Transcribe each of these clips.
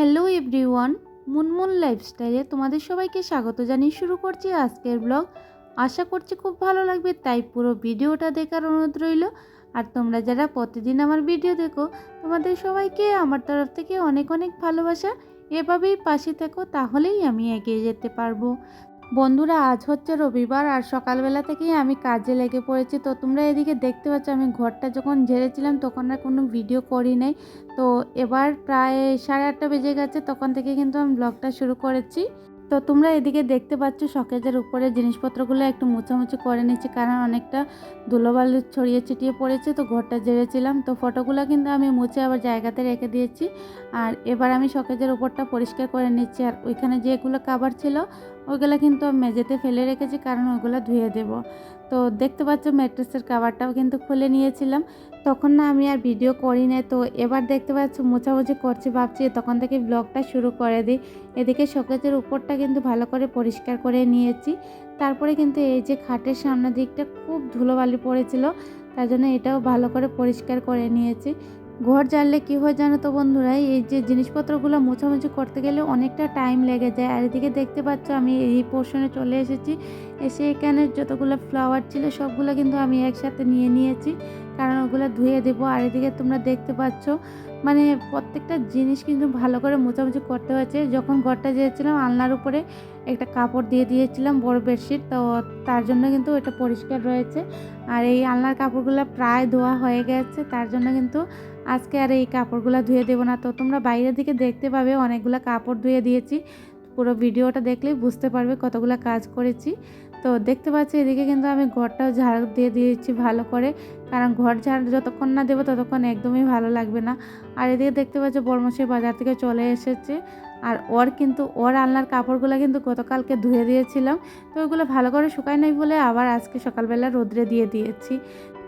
Hello everyone Munmun লাইফস্টাইলে তোমাদের সবাইকে স্বাগত জানিয়ে শুরু করছি আজকের ব্লগ আশা করছি খুব ভালো লাগবে, তাই পুরো ভিডিওটা দেখার অনুরোধ রইল। আর তোমরা যারা প্রতিদিন আমার ভিডিও দেখো, তোমাদের সবাইকে আমার তরফ থেকে অনেক অনেক ভালোবাসা। এভাবেই পাশে থেকো, তাহলেই আমি এগিয়ে যেতে পারব। বন্ধুরা, আজ হচ্ছে রবিবার আর সকালবেলা থেকেই আমি কাজে লেগে পড়েছি। তো তোমরা এদিকে দেখতে পাচ্ছ, আমি ঘরটা যখন ঝেড়েছিলাম তখন আর কোনো ভিডিও করি নাই। তো এবার প্রায় সাড়ে আটটা বেজে গেছে, তখন থেকে কিন্তু আমি ব্লগটা শুরু করেছি। তো তোমরা এদিকে দেখতে পাচ্ছ, শকেজের উপরে জিনিসপত্রগুলো একটু মোছামুছি করে নিচ্ছি কারণ অনেকটা ধুলোবালি ছড়িয়ে ছিটিয়ে পড়েছে। তো ঘরটা জেরেছিলাম তো ফটোগুলো কিন্তু আমি মুছে আবার জায়গাতে রেখে দিয়েছি। আর এবার আমি শকেজের উপরটা পরিষ্কার করে নিচ্ছি। আর ওইখানে যেগুলো কাবার ছিল ওইগুলো কিন্তু মেঝেতে ফেলে রেখেছি, কারণ ওইগুলো ধুয়ে দেব। তো দেখতে পাচ্ছ ম্যাট্রেসের কাভারটাও কিন্তু খুলে নিয়েছিলাম। তখন না আমি আর ভিডিও করি না তো এবার দেখতে পাচ্ছ মোছামুছি করছি, ভাবছি তখন থেকে ব্লগটা শুরু করে দিই। এদিকে শোকেজের উপরটা কিন্তু ভালো করে পরিষ্কার করে নিয়েছি। তারপরে কিন্তু এই যে খাটের সামনের দিকটা খুব ধুলোবালি পড়েছিল, তার জন্য এটাও ভালো করে পরিষ্কার করে নিয়েছি। ঘর জ্বাললে কী হয় জানো তো বন্ধুরা? এই যে জিনিসপত্রগুলো মোছামুছি করতে গেলে অনেকটা টাইম লেগে যায়। আর এদিকে দেখতে পাচ্ছ আমি এই পোর্শনে চলে এসেছি। এসে এখানে যতগুলো ফ্লাওয়ার ছিল সবগুলো কিন্তু আমি একসাথে নিয়ে নিয়েছি। কারণ ওগুলো ধুয়ে দেবো। আর এদিকে তোমরা দেখতে পাচ্ছ মানে প্রত্যেকটা জিনিস কিন্তু ভালো করে মোছামুছি করতে হয়েছে। যখন ঘরটা যেয়েছিলাম, আলনার উপরে একটা কাপড় দিয়ে দিয়েছিলাম, বড় বেডশিট তো তার জন্য কিন্তু এটা পরিষ্কার রয়েছে। আর এই আলনার কাপড়গুলো প্রায় ধোয়া হয়ে গেছে। তার জন্য কিন্তু আজকে আর এই কাপড়গুলো ধুয়ে দেবো না। তো তোমরা বাইরের দিকে দেখতে পাবে, অনেকগুলো কাপড় ধুয়ে দিয়েছি। পুরো ভিডিওটা দেখলেই বুঝতে পারবে কতগুলো কাজ করেছি। তো দেখতে পাচ্ছি, এদিকে কিন্তু আমি ঘরটাও ঝাড় দিয়ে দিয়েছি ভালো করে। কারণ ঘর ঝাড় যতক্ষণ না দেবো ততক্ষণ একদমই ভালো লাগবে না। আর এদিকে দেখতে পাচ্ছি, বর্মশাই বাজার থেকে চলে এসেছে। আর ওর কিন্তু, ওর আলনার কাপড়গুলো কিন্তু গতকালকে ধুয়ে দিয়েছিলাম। তো ওইগুলো ভালো করে শুকায় নাই বলে আবার আজকে সকালবেলা রোদ্রে দিয়ে দিয়েছি।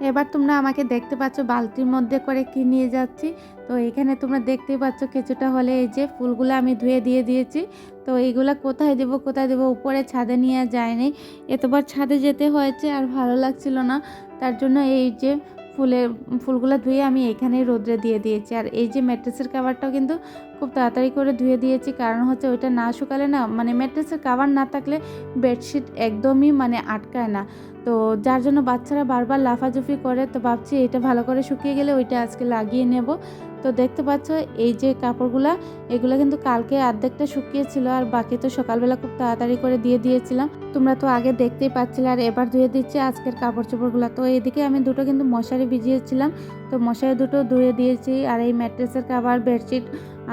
এবার তোমরা আমাকে দেখতে পাচ্ছ, বালতির মধ্যে করে কি নিয়ে যাচ্ছি। তো এখানে তোমরা দেখতেই পাচ্ছ কিছুটা হলে এই যে ফুলগুলো আমি ধুয়ে দিয়ে দিয়েছি। তো এইগুলা কোথায় দেবো কোথায় দেবো? উপরে ছাদে নিয়ে যায়নি এতবার ছাদে যেতে হয়েছে আর ভালো লাগছিল না। তার জন্য এই যে ফুলের ফুলগুলো ধুয়ে আমি এখানেই রোদ্রে দিয়ে দিয়েছি। আর এই যে ম্যাট্রেসের কাভারটাও কিন্তু খুব তাড়াতাড়ি করে ধুয়ে দিয়েছি। কারণ হচ্ছে ওইটা না শুকালে না মানে ম্যাট্রেসের কাভার না থাকলে বেডশিট একদমই মানে আটকায় না। তো যার জন্য বাচ্চারা বারবার লাফাজুফি করে, তো ভাবছি এটা ভালো করে শুকিয়ে গেলে ওইটা আজকে লাগিয়ে নেব। তো দেখতে পাচ্ছ, এই যে কাপড়গুলা, এগুলো কিন্তু কালকে অর্ধেকটা শুকিয়েছিল আর বাকি তো সকালবেলা খুব তাড়াতাড়ি করে দিয়ে দিয়েছিলাম। তোমরা তো আগে দেখতেই পাচ্ছিলে আর এবার ধুয়ে দিচ্ছি আজকের কাপড় চোপড়গুলো তো এইদিকে আমি দুটো কিন্তু মশারি ভিজিয়েছিলাম। তো মশারি দুটো ধুয়ে দিয়েছি আর এই ম্যাট্রেসের কাভার বেডশিট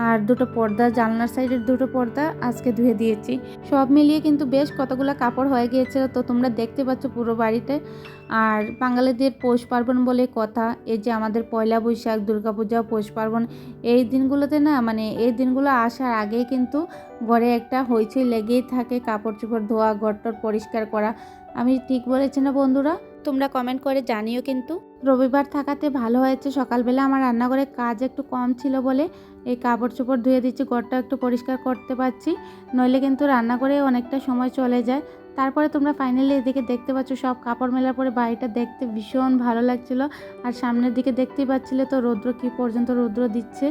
আর দুটো পর্দা, জানলার সাইডের দুটো পর্দা আজকে ধুয়ে দিয়েছি। সব মিলিয়ে কিন্তু বেশ কতগুলো কাপড় হয়ে গিয়েছে তো তোমরা দেখতে পাচ্ছ পুরো বাড়িতে। আর বাঙালিদের পৌষ পার্বণ বলে কথা, এই যে আমাদের পয়লা বৈশাখ দুর্গাপূজা পৌষ পার্বণ, এই দিনগুলোতে না মানে এই দিনগুলো আসার আগেই কিন্তু ঘরে একটা হইচই লেগেই থাকে, কাপড় চোপড় ধোয়া, ঘরটর পরিষ্কার করা। আমি ঠিক বলেছি না বন্ধুরা? তোমরা কমেন্ট করে জানিও কিন্তু। রবিবার থাকাতে ভালো হয়েছে। সকালবেলা আমার রান্নাঘরে কাজ একটু কম ছিল বলে এই কাপড় চোপড় ধুয়ে দিচ্ছি, ঘরটা একটু পরিষ্কার করতে পারছি। নইলে কিন্তু রান্না করে অনেকটা সময় চলে যায়। তারপরে তোমরা ফাইনালি এদিকে দেখতে পাচ্ছ, সব কাপড় মেলার পরে বাড়িটা দেখতে ভীষণ ভালো লাগছিল। আর সামনের দিকে দেখতেই পাচ্ছিলে তো রৌদ্র কী পর্যন্ত রৌদ্র দিচ্ছে।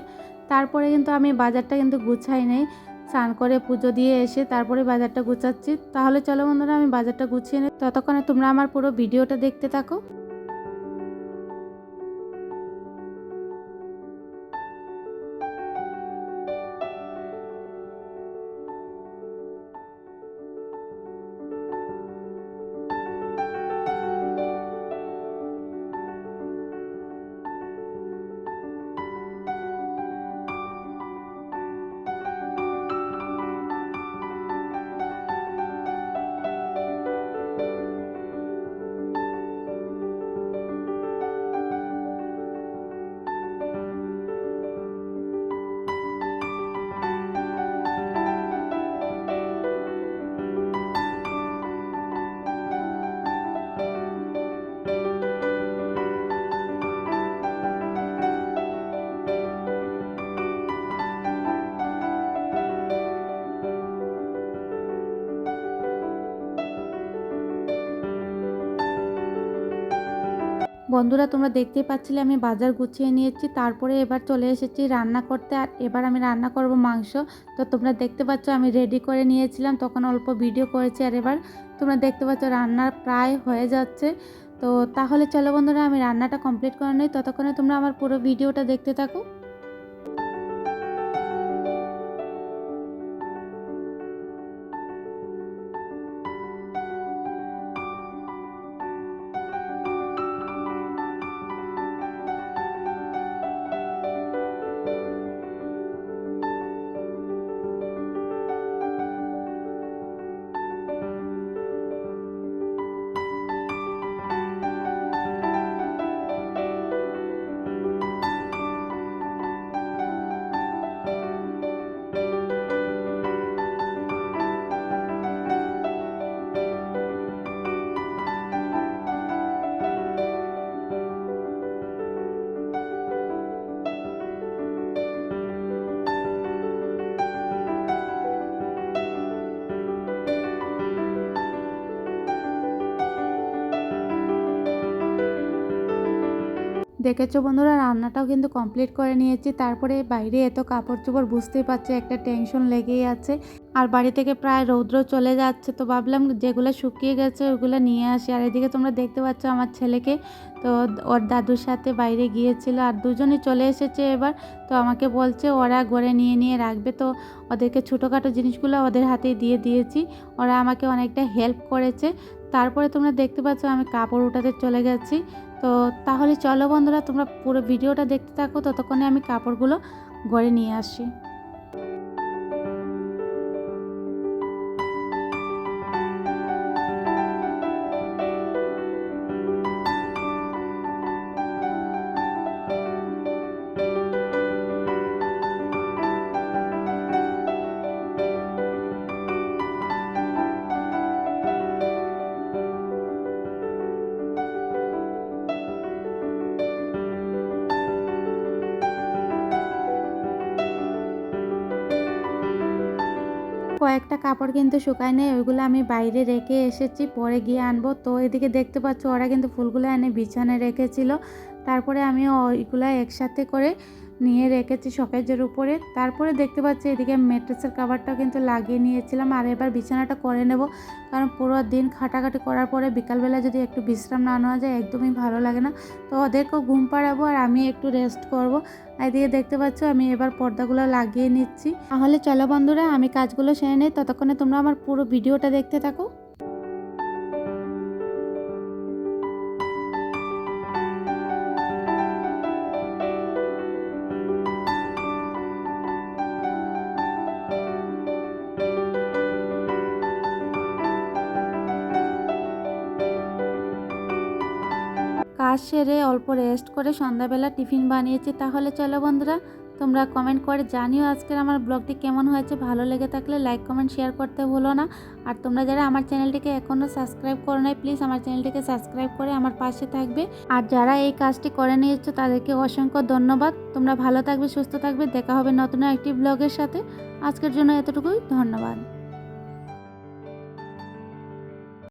তারপরে কিন্তু আমি বাজারটা কিন্তু গুছাই নেই। স্নান করে পুজো দিয়ে এসে তারপরে বাজারটা গুছাচ্ছি। তাহলে চলো বন্ধুরা, আমি বাজারটা গুছিয়ে নিই ততক্ষণে তোমরা আমার পুরো ভিডিওটা দেখতে থাকো। বন্ধুরা, তোমরা দেখতেই পাচ্ছিলে আমি বাজার গুছিয়ে নিয়েছি, তারপরে এবার চলে এসেছি রান্না করতে। আর এবার আমি রান্না করব মাংস। তো তোমরা দেখতে পাচ্ছ আমি রেডি করে নিয়েছিলাম, তখন অল্প ভিডিও করেছি আর এবার তোমরা দেখতে পাচ্ছ রান্না প্রায় হয়ে যাচ্ছে। তো তাহলে চলো বন্ধুরা, আমি রান্নাটা কমপ্লিট করে নিই। ততক্ষণে তোমরা আমার পুরো ভিডিওটা দেখতে থাকো। দেখেছ বন্ধুরা, রান্নাটাও কিন্তু কমপ্লিট করে নিয়েছি। তারপরে বাইরে এত কাপড় চোপড় বুঝতেই পারছে, একটা টেনশন লেগেই আছে। আর বাড়ি থেকে প্রায় রৌদ্র চলে যাচ্ছে, তো ভাবলাম যেগুলো শুকিয়ে গেছে ওগুলো নিয়ে আসি। আর এদিকে তোমরা দেখতে পাচ্ছ আমার ছেলেকে, তো ওর দাদুর সাথে বাইরে গিয়েছিল আর দুজনই চলে এসেছে এবার। তো আমাকে বলছে, ওরা গড়ে নিয়ে নিয়ে রাখবে। তো ওদেরকে ছোটোখাটো জিনিসগুলো ওদের হাতেই দিয়ে দিয়েছি। ওরা আমাকে অনেকটা হেল্প করেছে। তারপরে তোমরা দেখতে পাচ্ছ আমি কাপড় উঠাতে চলে গেছি। তো তাহলে চলো বন্ধুরা, তোমরা পুরো ভিডিওটা দেখতে থাকো, ততক্ষণে আমি কাপড়গুলো গড়ে নিয়ে আসি। কয়েকটা কাপড় কিন্তু শুকায় নেই, ওইগুলো আমি বাইরে রেখে এসেছি, পরে গিয়ে আনব। তো এদিকে দেখতে পাচ্ছ, ওরা কিন্তু ফুলগুলো এনে বিছানায় রেখেছিল। তারপরে আমি ওইগুলো একসাথে করে নিয়ে রেখেছি শকেজের উপরে। তারপরে দেখতে পাচ্ছি এদিকে মেট্রেসের কাভারটাও কিন্তু লাগিয়ে নিয়েছিলাম। আর এবার বিছানাটা করে নেব, কারণ পুরো দিন খাটাখাটি করার পরে বিকালবেলা যদি একটু বিশ্রাম না নেওয়া যায়, একদমই ভালো লাগে না। তো ওদেরকেও ঘুম পাড়াবো আর আমি একটু রেস্ট করব। এদিকে দেখতে পাচ্ছ আমি এবার পর্দাগুলো লাগিয়ে নিচ্ছি। তাহলে চলো বন্ধুরা, আমি কাজগুলো সেরে নেই। ততক্ষণে তোমরা আমার পুরো ভিডিওটা দেখতে থাকো। কাজ সেরে অল্প রেস্ট করে সন্ধ্যাবেলা টিফিন বানিয়েছি, তাহলে চলো বন্ধুরা, তোমরা কমেন্ট করে জানিও আজকের আমার ব্লগটি কেমন হয়েছে। ভালো লেগে থাকলে লাইক কমেন্ট শেয়ার করতে ভুলো না। আর তোমরা যারা আমার চ্যানেলটিকে এখনও সাবস্ক্রাইব করো নাই প্লিজ আমার চ্যানেলটিকে সাবস্ক্রাইব করে আমার পাশে থাকবে। আর যারা এই কাজটি করে নিয়েছো, তাদেরকে অসংখ্য ধন্যবাদ। তোমরা ভালো থাকবে, সুস্থ থাকবে। দেখা হবে নতুন একটি ব্লগের সাথে। আজকের জন্য এতটুকুই, ধন্যবাদ।